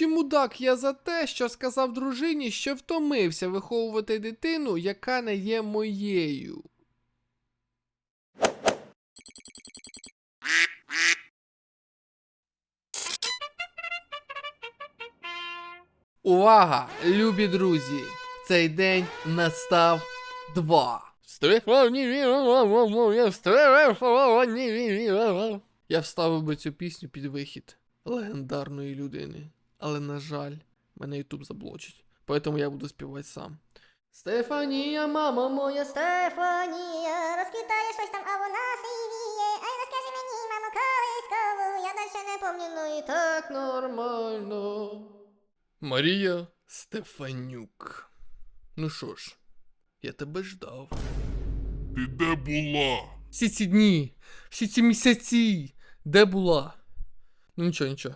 Чи мудак я за те, що сказав дружині, що втомився виховувати дитину, яка не є моєю? Увага, любі друзі! Цей день настав два. Я вставив би цю пісню під вихід легендарної людини. Але, на жаль, мене Ютуб заблочить. Поэтому я буду співати сам. Стефанія, мамо моя, Стефанія, розкидає щось там, а вона сивіє. Ай, розкажи мені, мамо, колискову, я дальше не помню, ну і так нормально. Марія Стефанюк. Ну що ж, я тебе ждав. Ти де була? Всі ці дні, всі ці місяці, де була? Ну нічого, нічого.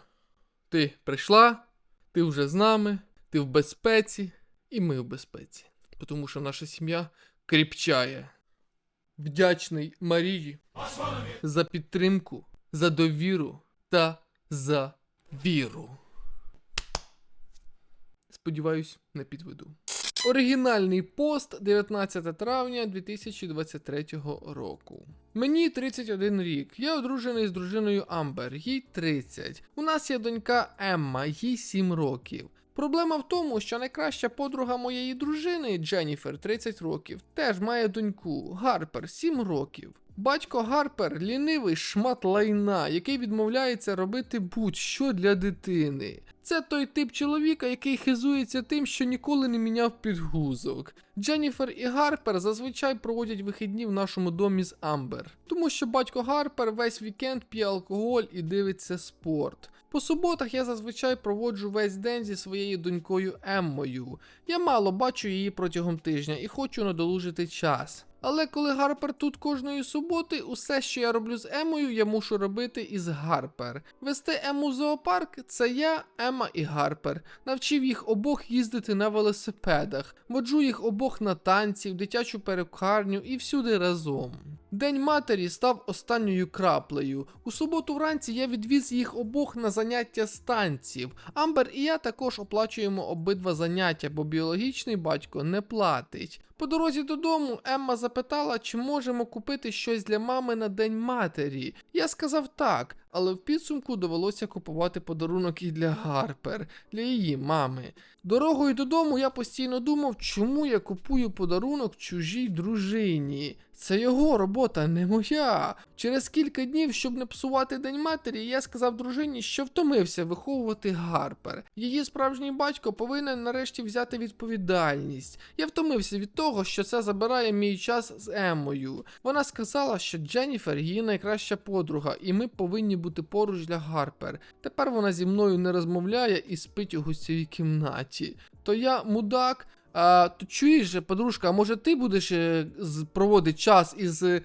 Ти прийшла, ти вже з нами, ти в безпеці, і ми в безпеці. Тому що наша сім'я кріпчає. Вдячний Марії за підтримку, за довіру та за віру. Сподіваюсь, не підведу. Оригінальний пост 19 травня 2023 року. Мені 31 рік. Я одружений з дружиною Амбер, їй 30. У нас є донька Емма, їй 7 років. Проблема в тому, що найкраща подруга моєї дружини, Дженніфер, 30 років, теж має доньку Гарпер, 7 років. Батько Гарпер лінивий шмат лайна, який відмовляється робити будь-що для дитини. Це той тип чоловіка, який хизується тим, що ніколи не міняв підгузок. Дженніфер і Гарпер зазвичай проводять вихідні в нашому домі з Амбер, тому що батько Гарпер весь вікенд п'є алкоголь і дивиться спорт. По суботах я зазвичай проводжу весь день зі своєю донькою Еммою. Я мало бачу її протягом тижня і хочу надолужити час. Але коли Гарпер тут кожної суботи, усе, що я роблю з Емою, я мушу робити із Гарпер. Вести Ему в зоопарк це я, Ема і Гарпер. Навчив їх обох їздити на велосипедах, воджу їх обох на танці, в дитячу перукарню і всюди разом. День матері став останньою краплею. У суботу вранці я відвіз їх обох на заняття з танців. Амбер і я також оплачуємо обидва заняття, бо біологічний батько не платить. По дорозі додому Емма запитала, чи можемо купити щось для мами на День матері. Я сказав так, але в підсумку довелося купувати подарунок і для Гарпер, для її мами. Дорогою додому я постійно думав, чому я купую подарунок чужій дружині. Це його робота, не моя. Через кілька днів, щоб не псувати День матері, я сказав дружині, що втомився виховувати Гарпер. Її справжній батько повинен нарешті взяти відповідальність. Я втомився від того, що це забирає мій час з Еммою. Вона сказала, що Дженніфер її найкраща подруга, і ми повинні бути поруч для Гарпер. Тепер вона зі мною не розмовляє і спить у гостєвій кімнаті. То я мудак. А, то чуєш, же, подружка, а може ти будеш е, проводити час із е,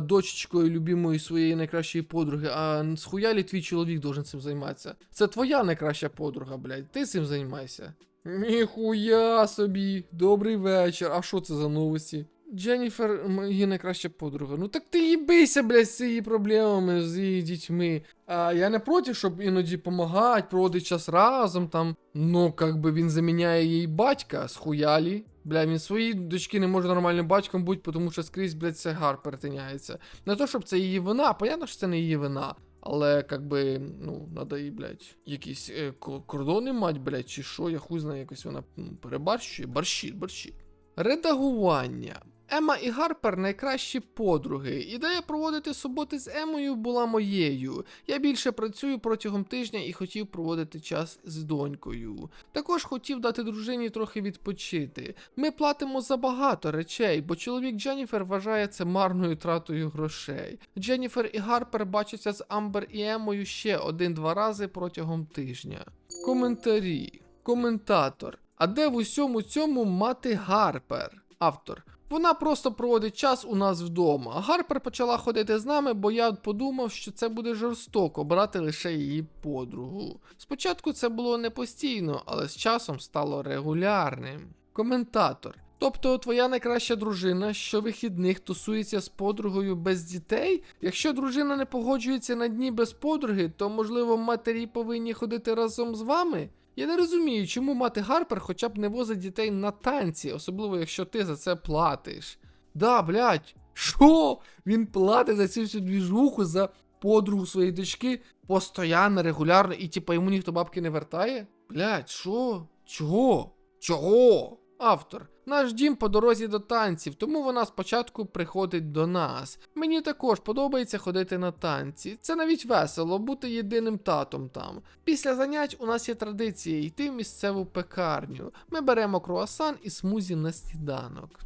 дочечкою любимої своєї найкращої подруги, а схуялі твій чоловік должен цим займатися. Це твоя найкраща подруга, блядь, ти цим займайся. Ніхуя собі, добрий вечір. А що це за новості? Дженніфер, її найкраща подруга. Ну так ти їбися, блядь, з її проблемами, з її дітьми. А я не проти, щоб іноді допомагати, проводити час разом там. Ну, как би він заміняє її батька, схуялі. Бля, він своїй дочки не може нормальним батьком бути, тому що скрізь, блядь, це гар перетиняється. Не то, щоб це її вина, понятно, що це не її вина. Але, как би, ну, надо їй, блядь, якісь е, кордони мать, блядь, чи що, я хуй знаю, якось вона ну, перебарщує, борщить, борщить. Редагування. Ема і Гарпер найкращі подруги. Ідея проводити суботи з Емою була моєю. Я більше працюю протягом тижня і хотів проводити час з донькою. Також хотів дати дружині трохи відпочити. Ми платимо за багато речей, бо чоловік Дженніфер вважає це марною тратою грошей. Дженніфер і Гарпер бачаться з Амбер і Емою ще один-два рази протягом тижня. Коментарі. Коментатор. А де в усьому цьому мати Гарпер? Автор. Вона просто проводить час у нас вдома. Гарпер почала ходити з нами, бо я подумав, що це буде жорстоко брати лише її подругу. Спочатку це було не постійно, але з часом стало регулярним. Коментатор. Тобто твоя найкраща дружина щовихідних тусується з подругою без дітей? Якщо дружина не погоджується на дні без подруги, то можливо матері повинні ходити разом з вами? Я не розумію, чому мати Гарпер хоча б не возить дітей на танці, особливо якщо ти за це платиш. Да, блядь, що? Він платить за цю всю двіжуху за подругу своєї дочки постоянно, регулярно, і типа йому ніхто бабки не вертає? Блядь, що? Чого? Чого? Автор. Наш дім по дорозі до танців, тому вона спочатку приходить до нас. Мені також подобається ходити на танці. Це навіть весело бути єдиним татом там. Після занять у нас є традиція йти в місцеву пекарню. Ми беремо круасан і смузі на сніданок.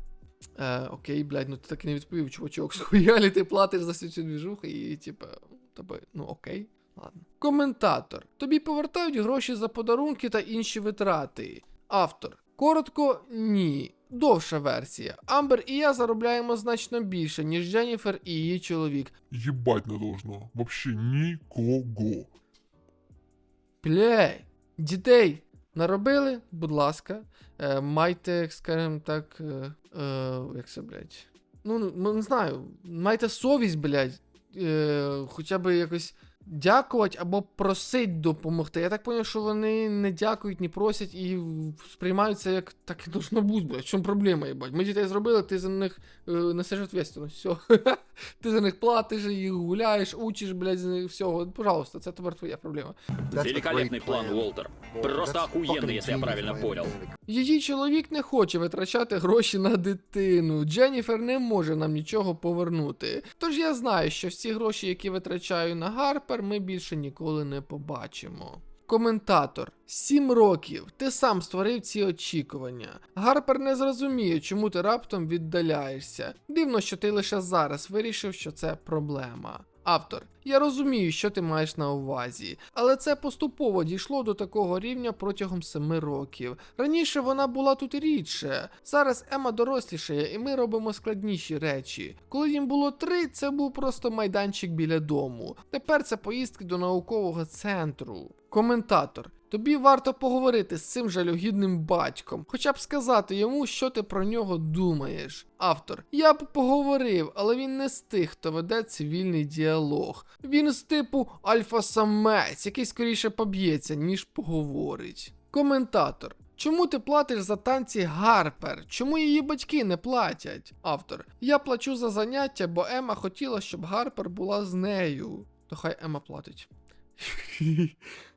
Е, окей, блядь, ну ти так і не відповів, чувачок. Схуялі ти платиш за всю цю двіжуху і, типа, тобі, ну окей. Ладно. Коментатор. Тобі повертають гроші за подарунки та інші витрати. Автор. Коротко, ні. Довша версія. Амбер і я заробляємо значно більше, ніж Дженніфер і її чоловік. Ебать не должно. Вообще никого. Блей, дітей наробили, будь ласка, е, майте, скажімо так, е, е, як це, блядь. Ну, ну, не знаю, майте совість, блядь, е, хоча б якось дякувати або просить допомогти. Я так поняв, що вони не дякують, не просять і сприймаються як так і должно бути, блядь. В чому проблема, їбать? Ми дітей зробили, ти за них е, несеш відповідальність, все. ти за них платиш, їх гуляєш, учиш, блядь, з них всього. Пожалуйста, це тепер твоя проблема. Великолепный план, Уолтер. Просто охуенный, если я правильно понял. Її чоловік не хоче витрачати гроші на дитину. Дженніфер не може нам нічого повернути. Тож я знаю, що всі гроші, які витрачаю на Гарпер, ми більше ніколи не побачимо. Коментатор. Сім років. Ти сам створив ці очікування. Гарпер не зрозуміє, чому ти раптом віддаляєшся. Дивно, що ти лише зараз вирішив, що це проблема. Автор, я розумію, що ти маєш на увазі, але це поступово дійшло до такого рівня протягом семи років. Раніше вона була тут рідше. Зараз Ема дорослішає, і ми робимо складніші речі. Коли їм було три, це був просто майданчик біля дому. Тепер це поїздки до наукового центру. Коментатор. Тобі варто поговорити з цим жалюгідним батьком, хоча б сказати йому, що ти про нього думаєш. Автор. Я б поговорив, але він не з тих, хто веде цивільний діалог. Він з типу альфа-самець, який скоріше поб'ється, ніж поговорить. Коментатор. Чому ти платиш за танці Гарпер? Чому її батьки не платять? Автор. Я плачу за заняття, бо Ема хотіла, щоб Гарпер була з нею. То хай Ема платить.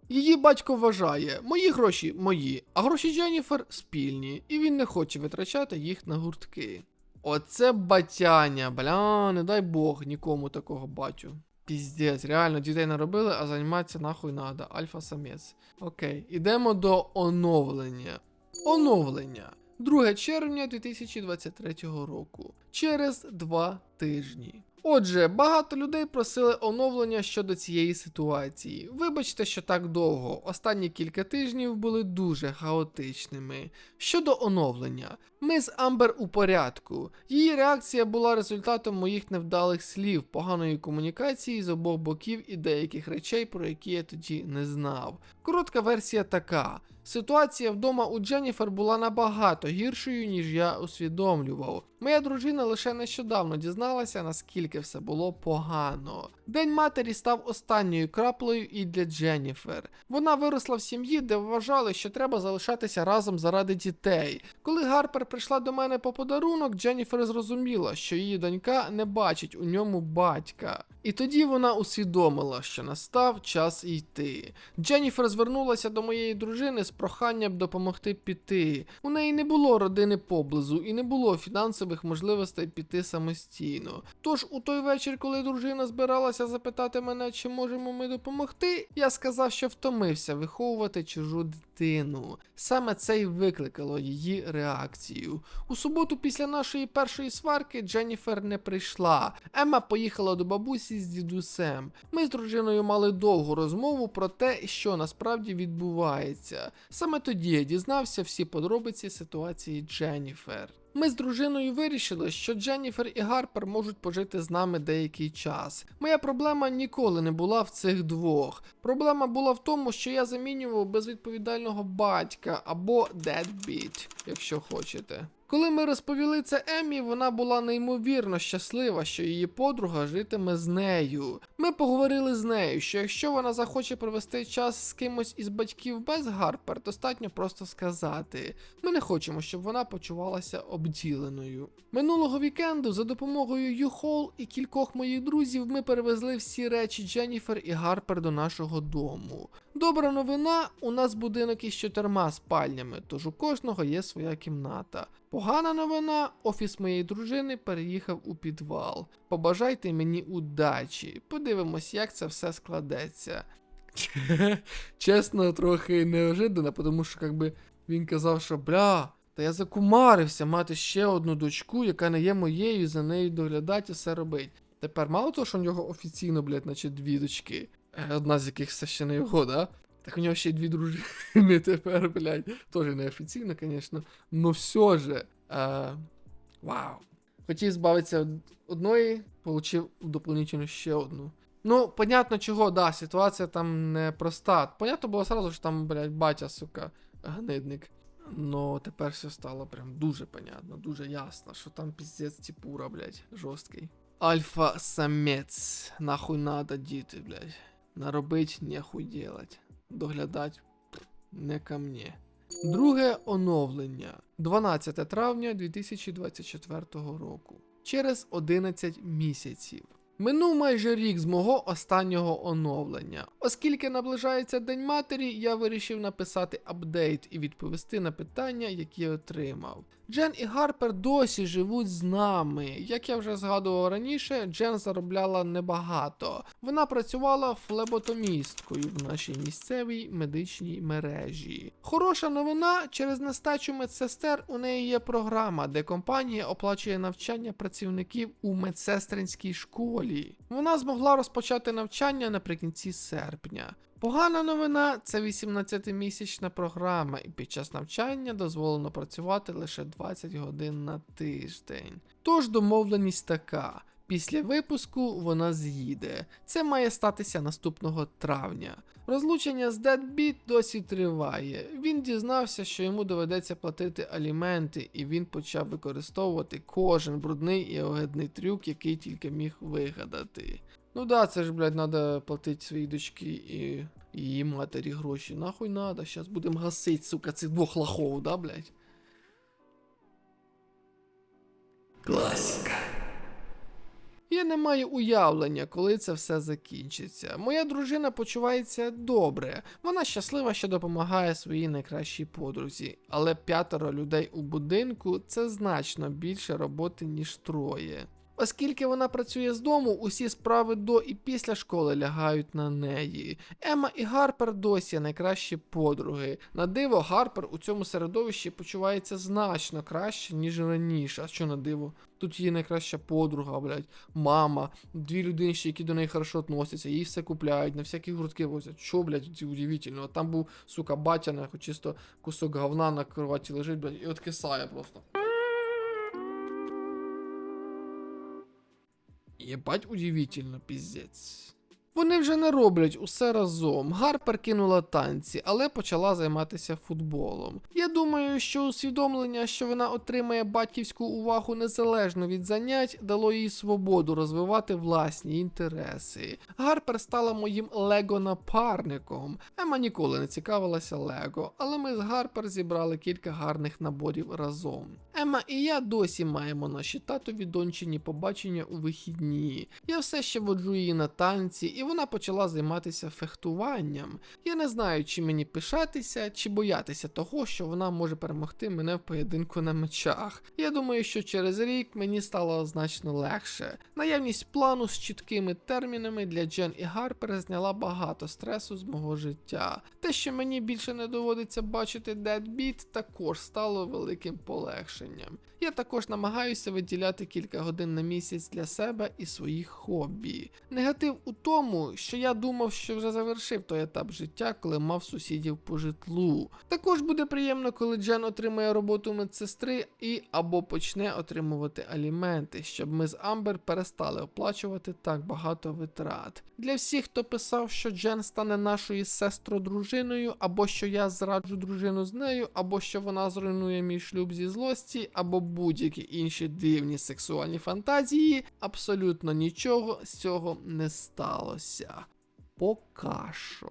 Її батько вважає, мої гроші мої, а гроші Дженніфер спільні, і він не хоче витрачати їх на гуртки. Оце батяня, бля, не дай Бог нікому такого батю. Піздець, реально дітей не робили, а займатися нахуй надо. Альфа-самець. Окей, ідемо до оновлення. Оновлення. 2 червня 2023 року. Через два тижні. Отже, багато людей просили оновлення щодо цієї ситуації. Вибачте, що так довго. Останні кілька тижнів були дуже хаотичними. Щодо оновлення, ми з Амбер у порядку. Її реакція була результатом моїх невдалих слів, поганої комунікації з обох боків і деяких речей, про які я тоді не знав. Коротка версія така. Ситуація вдома у Дженніфер була набагато гіршою, ніж я усвідомлював. Моя дружина лише нещодавно дізналася, наскільки все було погано. День матері став останньою краплею і для Дженніфер. Вона виросла в сім'ї, де вважали, що треба залишатися разом заради дітей. Коли Гарпер прийшла до мене по подарунок, Дженніфер зрозуміла, що її донька не бачить у ньому батька. І тоді вона усвідомила, що настав час йти. Дженніфер звернулася до моєї дружини з проханням допомогти піти. У неї не було родини поблизу і не було фінансових можливостей піти самостійно. Тож у той вечір, коли дружина збиралася запитати мене, чи можемо ми допомогти, я сказав, що втомився виховувати чужу дитину. Саме це й викликало її реакцію. У суботу після нашої першої сварки Дженніфер не прийшла. Емма поїхала до бабусі з дідусем. Ми з дружиною мали довгу розмову про те, що насправді відбувається. Саме тоді я дізнався всі подробиці ситуації Дженніфер. Ми з дружиною вирішили, що Дженніфер і Гарпер можуть пожити з нами деякий час. Моя проблема ніколи не була в цих двох. Проблема була в тому, що я замінював безвідповідального батька або deadbeat, якщо хочете. Коли ми розповіли це Еммі, вона була неймовірно щаслива, що її подруга житиме з нею. Ми поговорили з нею, що якщо вона захоче провести час з кимось із батьків без Гарпер, достатньо просто сказати. Ми не хочемо, щоб вона почувалася обділеною. Минулого вікенду за допомогою U-Haul і кількох моїх друзів ми перевезли всі речі Дженніфер і Гарпер до нашого дому. Добра новина: у нас будинок із чотирма спальнями, тож у кожного є своя кімната. Погана новина: офіс моєї дружини переїхав у підвал. Побажайте мені удачі. Подивимось, як це все складеться. Чесно, трохи неожиданно, тому що якби він казав, що бля, та я закумарився мати ще одну дочку, яка не є моєю, за нею доглядати і все робить. Тепер мало того, що у нього офіційно, блядь, наче дві дочки, е, одна з яких все ще не його, да? Так у нього ще й дві дружини тепер, блядь. Тоже неофіційно, звісно. Ну все же. Е, вау. Хотів збавитися одної, получив дополнительно ще одну. Ну, понятно чого, да, ситуація там непроста. Понятно було сразу, що там, блядь, батя, сука, гнидник. Но тепер все стало прям дуже понятно, дуже ясно, що там піздець типура, блядь, жорсткий. Альфа-самець. Нахуй надо, діти, блядь. Наробить нехуй делать. Доглядать не ко мне. Друге оновлення 12 травня 2024 року. Через 11 місяців. Минув майже рік з мого останнього оновлення. Оскільки наближається День матері, я вирішив написати апдейт і відповісти на питання, які отримав. Джен і Гарпер досі живуть з нами. Як я вже згадував раніше, Джен заробляла небагато. Вона працювала флеботомісткою в нашій місцевій медичній мережі. Хороша новина, через нестачу медсестер у неї є програма, де компанія оплачує навчання працівників у медсестринській школі. Вона змогла розпочати навчання наприкінці серпня. Погана новина це 18-місячна програма, і під час навчання дозволено працювати лише 20 годин на тиждень. Тож домовленість така. Після випуску вона з'їде. Це має статися наступного травня. Розлучення з Deadbeat досі триває. Він дізнався, що йому доведеться платити аліменти, і він почав використовувати кожен брудний і огидний трюк, який тільки міг вигадати. Ну да, це ж, блядь, надо платити своїй дочці і її матері гроші. Нахуй надо, щас будемо гасить, сука, цих двох лохов, да, блядь? Класика. Я не маю уявлення, коли це все закінчиться. Моя дружина почувається добре. Вона щаслива, що допомагає своїй найкращій подрузі. Але п'ятеро людей у будинку це значно більше роботи, ніж троє. Оскільки вона працює з дому, усі справи до і після школи лягають на неї. Ема і Гарпер досі найкращі подруги. На диво, Гарпер у цьому середовищі почувається значно краще, ніж раніше. А що на диво? Тут її найкраща подруга, блядь, мама, дві людини, ще, які до неї хорошо относяться, їй все купляють, на всякі гуртки возять. Що, блядь, удивительно. А там був, сука, батя, чисто кусок говна на кроваті лежить, блядь, і откисає просто. Єбать удивительно, піздець. Вони вже не роблять усе разом. Гарпер кинула танці, але почала займатися футболом. Я думаю, що усвідомлення, що вона отримає батьківську увагу незалежно від занять, дало їй свободу розвивати власні інтереси. Гарпер стала моїм лего-напарником. Ема ніколи не цікавилася Лего, але ми з Гарпер зібрали кілька гарних наборів разом. Ема і я досі маємо наші татові дончині побачення у вихідні. Я все ще воджу її на танці, і вона почала займатися фехтуванням. Я не знаю, чи мені пишатися, чи боятися того, що вона може перемогти мене в поєдинку на мечах. Я думаю, що через рік мені стало значно легше. Наявність плану з чіткими термінами для Джен і Гарпер зняла багато стресу з мого життя. Те, що мені більше не доводиться бачити Deadbeat, також стало великим полегшенням. Я також намагаюся виділяти кілька годин на місяць для себе і своїх хобі. Негатив у тому, що я думав, що вже завершив той етап життя, коли мав сусідів по житлу. Також буде приємно, коли Джен отримає роботу медсестри і або почне отримувати аліменти, щоб ми з Амбер перестали оплачувати так багато витрат. Для всіх, хто писав, що Джен стане нашою сестро-дружиною, або що я зраджу дружину з нею, або що вона зруйнує мій шлюб зі злості, або будь-які інші дивні сексуальні фантазії, абсолютно нічого з цього не сталося. Пока що.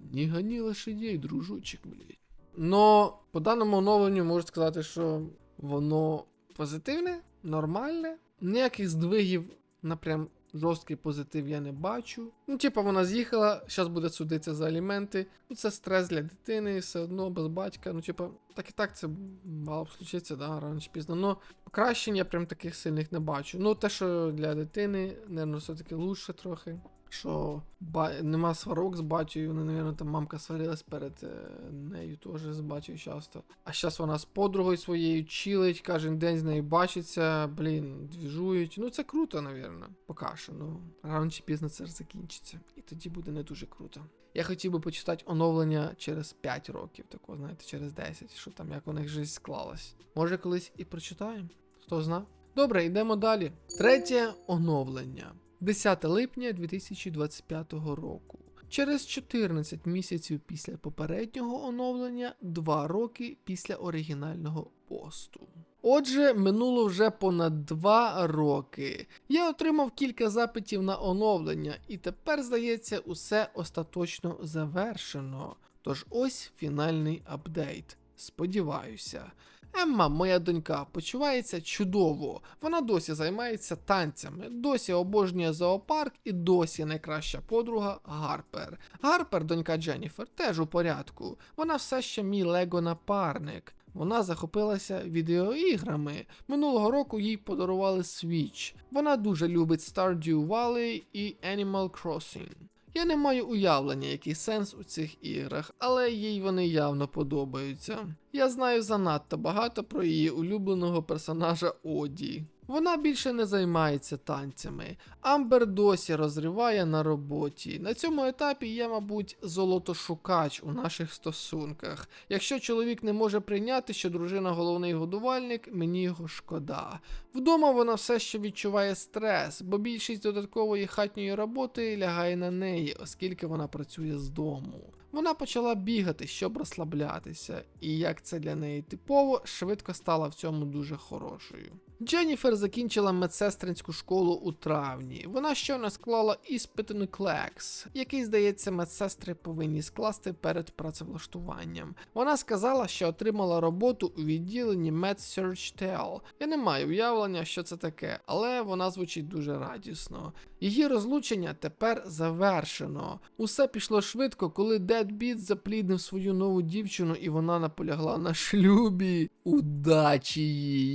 Ні, гані лише лошадей, дружочек, блядь. Но по даному оновленню можу сказати, що воно позитивне, нормальне, ніяких здвигів на прям жорсткий позитив я не бачу. Ну, типа, вона з'їхала, зараз буде судитися за аліменти. Ну, це стрес для дитини, все одно без батька. Ну, типа, так і так це мало б случитися, да, рано чи пізно. Ну, покращень я прям таких сильних не бачу. Ну, те, що для дитини, наверное, все-таки лучше трохи. Що ба... нема сварок з батькою, вони, навірно, там мамка сварилась перед е, нею теж з батькою часто. А зараз вона з подругою своєю чилить, кожен день з нею бачиться, блін, двіжують. Ну це круто, навірно. Поки що. Ну, рано чи пізно це ж закінчиться. І тоді буде не дуже круто. Я хотів би почитати оновлення через 5 років, такого, знаєте, через 10, що там як у них життя склалась. Може, колись і прочитаємо, хто зна. Добре, йдемо далі. Третє оновлення. 10 липня 2025 року. Через 14 місяців після попереднього оновлення, 2 роки після оригінального посту. Отже, минуло вже понад 2 роки. Я отримав кілька запитів на оновлення, і тепер, здається, усе остаточно завершено. Тож ось фінальний апдейт. Сподіваюся. Емма, моя донька, почувається чудово. Вона досі займається танцями, досі обожнює зоопарк і досі найкраща подруга Гарпер. Гарпер, донька Дженніфер, теж у порядку. Вона все ще мій лего-напарник. Вона захопилася відеоіграми. Минулого року їй подарували Switch. Вона дуже любить Stardew Valley і Animal Crossing. Я не маю уявлення, який сенс у цих іграх, але їй вони явно подобаються. Я знаю занадто багато про її улюбленого персонажа Оді. Вона більше не займається танцями. Амбер досі розриває на роботі. На цьому етапі я, мабуть, золотошукач у наших стосунках. Якщо чоловік не може прийняти, що дружина головний годувальник, мені його шкода. Вдома вона все ще відчуває стрес, бо більшість додаткової хатньої роботи лягає на неї, оскільки вона працює з дому. Вона почала бігати, щоб розслаблятися, і як це для неї типово, швидко стала в цьому дуже хорошою. Дженніфер закінчила медсестринську школу у травні. Вона щойно склала іспит NCLEX, який, здається, медсестри повинні скласти перед працевлаштуванням. Вона сказала, що отримала роботу у відділенні MedSearch Я не маю уявлення, що це таке, але вона звучить дуже радісно. Її розлучення тепер завершено. Усе пішло швидко, коли Deadbeat запліднив свою нову дівчину, і вона наполягла на шлюбі. Удачі їй!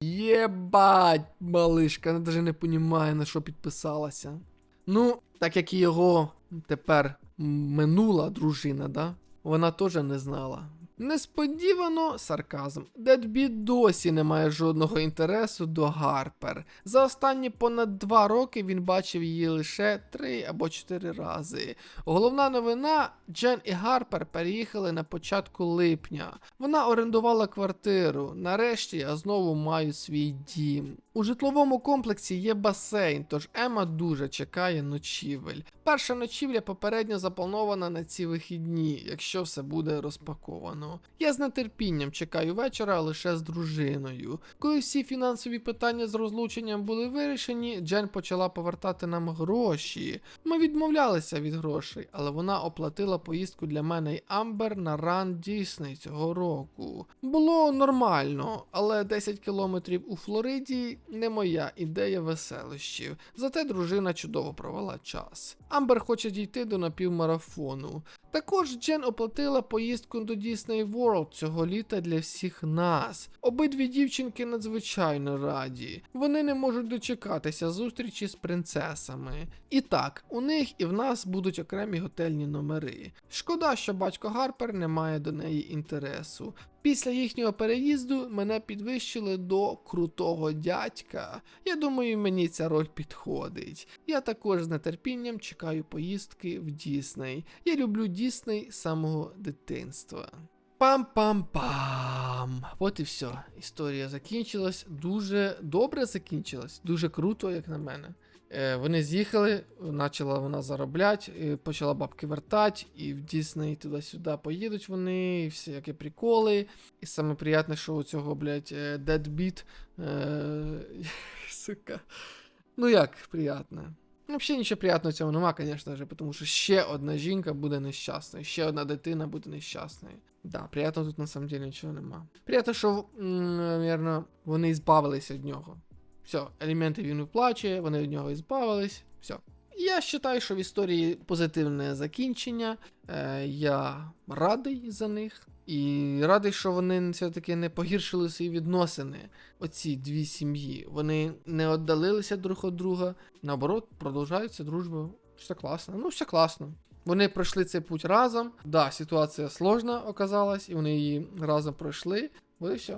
Єбать, малишка, вона навіть не понімає, на що підписалася. Ну, так як і його тепер минула дружина, да? Вона теж не знала. Несподівано сарказм. Дедбіт досі не має жодного інтересу до Гарпер. За останні понад два роки він бачив її лише три або чотири рази. Головна новина: Джен і Гарпер переїхали на початку липня. Вона орендувала квартиру. Нарешті я знову маю свій дім. У житловому комплексі є басейн, тож Ема дуже чекає ночівель. Перша ночівля попередньо запланована на ці вихідні, якщо все буде розпаковано. Я з нетерпінням чекаю вечора лише з дружиною. Коли всі фінансові питання з розлученням були вирішені, Джен почала повертати нам гроші. Ми відмовлялися від грошей, але вона оплатила поїздку для мене й Амбер на ран Дісней цього року. Було нормально, але 10 кілометрів у Флориді не моя ідея веселощів. Зате дружина чудово провела час. Амбер хоче дійти до напівмарафону. Також Джен оплатила поїздку до Disney World цього літа для всіх нас. Обидві дівчинки надзвичайно раді. Вони не можуть дочекатися зустрічі з принцесами. І так, у них і в нас будуть окремі готельні номери. Шкода, що батько Гарпер не має до неї інтересу. Після їхнього переїзду мене підвищили до крутого дядька. Я думаю, мені ця роль підходить. Я також з нетерпінням чекаю поїздки в Дісней. Я люблю Дісней з самого дитинства. Пам-пам-пам. От і все. Історія закінчилась. Дуже добре закінчилась. Дуже круто, як на мене. Е, вони з'їхали, почала вона заробляти, е, почала бабки вертати, і в Дісней туди-сюди поїдуть вони, і всякі приколи. І саме приємне, що у цього, блядь, е, Deadbeat, е, сука. Ну як приємне. Ну, взагалі нічого приємного в цьому нема, звісно тому що ще одна жінка буде нещасною, ще одна дитина буде нещасною. Да, приємно тут на самом деле нічого нема. Приємно, що, м, навірно, вони збавилися від нього. Все, елементи він виплачує, вони від нього збавились. Все. Я вважаю, що в історії позитивне закінчення. Е, я радий за них. І радий, що вони все-таки не погіршили свої відносини. Оці дві сім'ї. Вони не віддалилися друг від друга. Наоборот, продовжується дружба. Все класно. Ну, все класно. Вони пройшли цей путь разом. Да, ситуація сложна оказалась, і вони її разом пройшли. І все.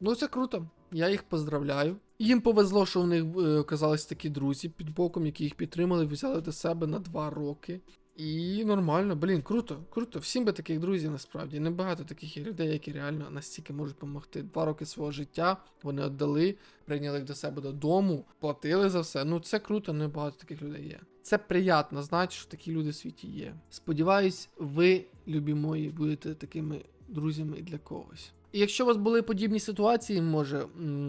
Ну, це круто. Я їх поздравляю. Їм повезло, що в них е, оказались такі друзі під боком, які їх підтримали, взяли до себе на два роки. І нормально, блін, круто, круто. Всім би таких друзів насправді. Небагато таких людей, які реально настільки можуть допомогти. Два роки свого життя вони віддали, прийняли їх до себе додому, платили за все. Ну це круто, небагато таких людей є. Це приємно знати, що такі люди в світі є. Сподіваюсь, ви, любі мої, будете такими друзями і для когось. Якщо у вас були подібні ситуації, може,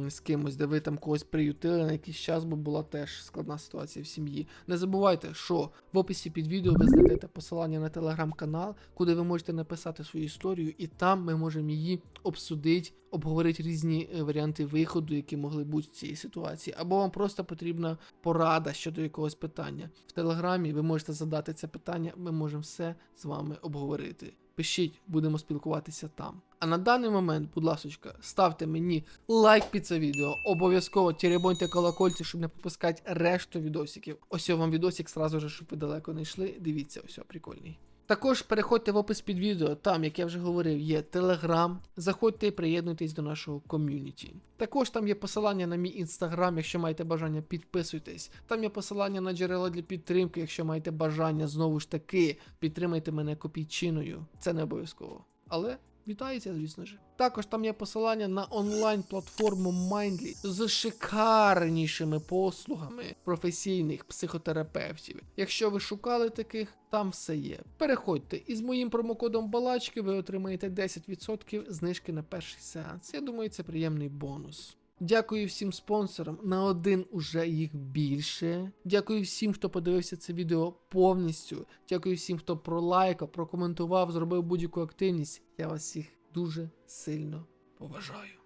з кимось, де ви там когось приютили на якийсь час, бо була теж складна ситуація в сім'ї. Не забувайте, що в описі під відео ви знайдете посилання на телеграм-канал, куди ви можете написати свою історію, і там ми можемо її обсудити, обговорити різні е, варіанти виходу, які могли бути з цієї ситуації, або вам просто потрібна порада щодо якогось питання. В телеграмі ви можете задати це питання, ми можемо все з вами обговорити. Пишіть, будемо спілкуватися там. А на даний момент, будь ласочка, ставте мені лайк під це відео. Обов'язково теребоньте колокольці, щоб не пропускати решту відосиків. Ось вам відосик сразу же, щоб ви далеко не йшли. Дивіться, ось прикольний. Також переходьте в опис під відео, там, як я вже говорив, є Телеграм. Заходьте і приєднуйтесь до нашого ком'юніті. Також там є посилання на мій інстаграм, якщо маєте бажання, підписуйтесь. Там є посилання на джерела для підтримки, якщо маєте бажання, знову ж таки, підтримайте мене копійчиною. Це не обов'язково. Але вітається, звісно ж. Також там є посилання на онлайн-платформу Mindly з шикарнішими послугами професійних психотерапевтів. Якщо ви шукали таких, там все є. Переходьте і з моїм промокодом балачки ви отримаєте 10% знижки на перший сеанс. Я думаю, це приємний бонус. Дякую всім спонсорам. На один уже їх більше. Дякую всім, хто подивився це відео повністю. Дякую всім, хто пролайкав, прокоментував, зробив будь-яку активність. Я вас всіх дуже сильно поважаю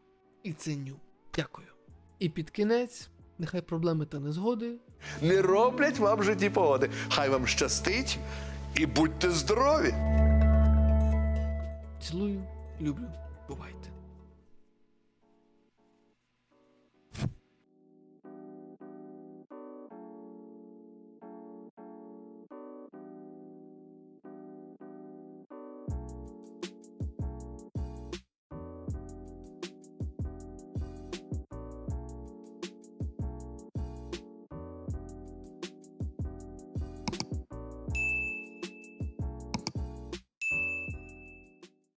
і ценю. Дякую. І під кінець, нехай проблеми та незгоди не роблять вам в житті погоди. Хай вам щастить і будьте здорові! цілую, люблю, бувайте.